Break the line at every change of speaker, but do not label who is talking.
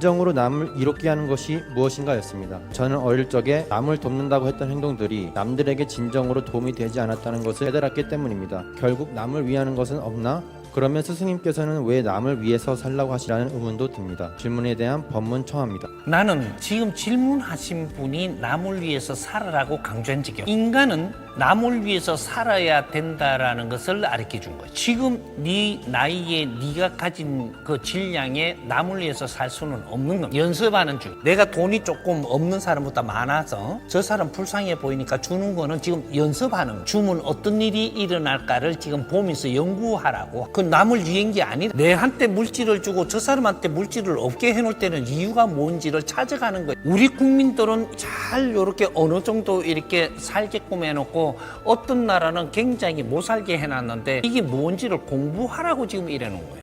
진정으로 남을 이롭게 하는 것이 무엇인가였습니다. 저는 어릴 적에 남을 돕는다고 했던 행동들이 남들에게 진정으로 도움이 되지 않았다는 것을 깨달았기 때문입니다. 결국 남을 위하는 것은 없나? 그러면 스승님께서는 왜 남을 위해서 살라고 하시라는 의문도 듭니다. 질문에 대한 법문 청합니다.
나는 지금 질문하신 분이 남을 위해서 살아라고 강조한 적이 없어. 인간은 남을 위해서 살아야 된다라는 것을 가르쳐 준 거야. 지금 네 나이에 네가 가진 그 질량에 남을 위해서 살 수는 없는 겁니다. 연습하는 중. 내가 돈이 조금 없는 사람보다 많아서 저 사람 불쌍해 보이니까 주는 거는 지금 연습하는 거야. 주면 어떤 일이 일어날까를 지금 보면서 연구하라고. 그 남을 위한 게 아니라 내한테 물질을 주고 저 사람한테 물질을 없게 해놓을 때는 이유가 뭔지를 찾아가는 거예요. 우리 국민들은 잘 이렇게 어느 정도 이렇게 살게끔 해놓 고 어떤 나라는 굉장히 못 살게 해놨는데 이게 뭔지를 공부하라고 지금 이래놓은 거예요.